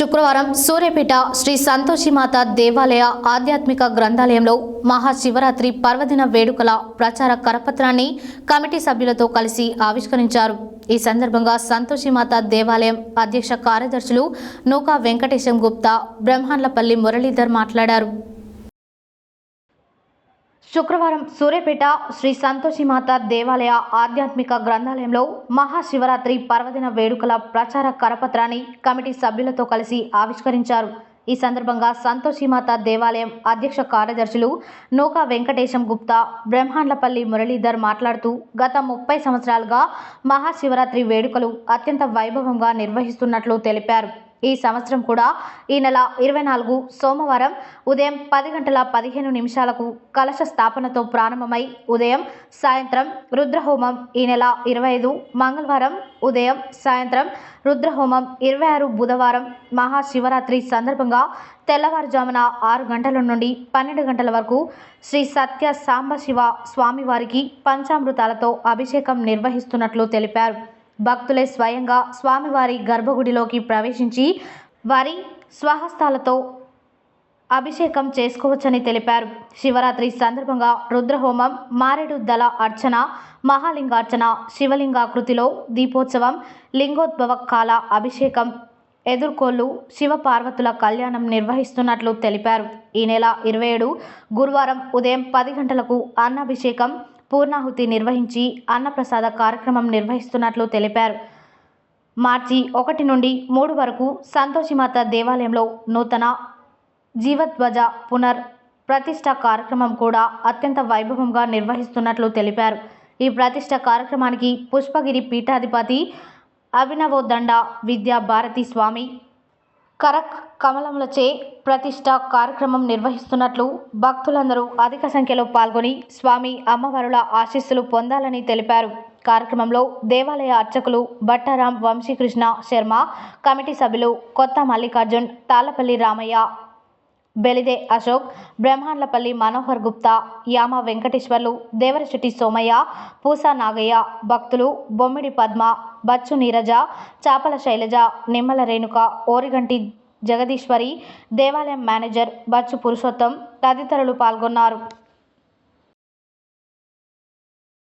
శుక్రవారం సూర్యపేట శ్రీ సంతోషిమాత దేవాలయ ఆధ్యాత్మిక గ్రంథాలయంలో మహాశివరాత్రి పర్వదిన వేడుకల ప్రచార కరపత్రాన్ని కమిటీ సభ్యులతో కలిసి ఆవిష్కరించారు. ఈ సందర్భంగా సంతోషిమాత దేవాలయం అధ్యక్ష కార్యదర్శులు నూకా వెంకటేశం గుప్తా బ్రహ్మాండ్లపల్లి మురళీధర్ మాట్లాడారు. శుక్రవారం సూర్యపేట శ్రీ సంతోషిమాత దేవాలయ ఆధ్యాత్మిక గ్రంథాలయంలో మహాశివరాత్రి పర్వదిన వేడుకల ప్రచార కరపత్రాన్ని కమిటీ సభ్యులతో కలిసి ఆవిష్కరించారు. ఈ సందర్భంగా సంతోషిమాత దేవాలయం అధ్యక్ష కార్యదర్శులు నూకా వెంకటేశం గుప్తా బ్రహ్మాండ్లపల్లి మురళీధర్ మాట్లాడుతూ గత ముప్పై సంవత్సరాలుగా మహాశివరాత్రి వేడుకలు అత్యంత వైభవంగా నిర్వహిస్తున్నట్లు తెలిపారు. ఈ సంవత్సరం కూడా ఈ నెల ఇరవై నాలుగు సోమవారం ఉదయం పది గంటల పదిహేను నిమిషాలకు కలశ స్థాపనతో ప్రారంభమై ఉదయం సాయంత్రం రుద్రహోమం ఈ నెల ఇరవై ఐదు మంగళవారం ఉదయం సాయంత్రం రుద్రహోమం ఇరవై ఆరు బుధవారం మహాశివరాత్రి సందర్భంగా తెల్లవారుజామున ఆరు గంటల నుండి పన్నెండు గంటల వరకు శ్రీ సత్య సాంబశివ స్వామివారికి పంచామృతాలతో అభిషేకం నిర్వహిస్తున్నట్లు తెలిపారు. భక్తులే స్వయంగా స్వామివారి గర్భగుడిలోకి ప్రవేశించి వారి స్వహస్తాలతో అభిషేకం చేసుకోవచ్చని తెలిపారు. శివరాత్రి సందర్భంగా రుద్రహోమం మారేడు దళ అర్చన మహాలింగార్చన శివలింగాకృతిలో దీపోత్సవం లింగోద్భవ కాల అభిషేకం ఎదుర్కోళ్ళు శివపార్వతుల కళ్యాణం నిర్వహిస్తున్నట్లు తెలిపారు. ఈ నెల ఇరవై ఏడు గురువారం ఉదయం పది గంటలకు అన్నాభిషేకం పూర్ణాహుతి నిర్వహించి అన్నప్రసాద కార్యక్రమం నిర్వహిస్తున్నట్లు తెలిపారు. మార్చి ఒకటి నుండి మూడు వరకు సంతోషిమాత దేవాలయంలో నూతన జీవధ్వజ పునర్ ప్రతిష్ట కార్యక్రమం కూడా అత్యంత వైభవంగా నిర్వహిస్తున్నట్లు తెలిపారు. ఈ ప్రతిష్ట కార్యక్రమానికి పుష్పగిరి పీఠాధిపతి అభినవోదండ విద్యాభారతి స్వామి కరక్ కమలములచే ప్రతిష్ట కార్యక్రమం నిర్వహిస్తున్నట్లు భక్తులందరూ అధిక సంఖ్యలో పాల్గొని స్వామి అమ్మవారుల ఆశీస్సులు పొందాలని తెలిపారు. కార్యక్రమంలో దేవాలయ అర్చకులు భట్టారాం వంశీకృష్ణ శర్మ కమిటీ సభ్యులు కొత్త మల్లికార్జున్ తాళ్ళపల్లి రామయ్య బెలిదే అశోక్ బ్రహ్మాండ్లపల్లి మనోహర్ గుప్తా యామ వెంకటేశ్వర్లు దేవరశెట్టి సోమయ్య పూసా నాగయ్య భక్తులు బొమ్మిడి పద్మ బచ్చు నీరజ చాపల శైలజ నిమ్మల రేణుక ఓరిగంటి జగదీశ్వరి దేవాలయం మేనేజర్ బచ్చు పురుషోత్తం తదితరులు పాల్గొన్నారు.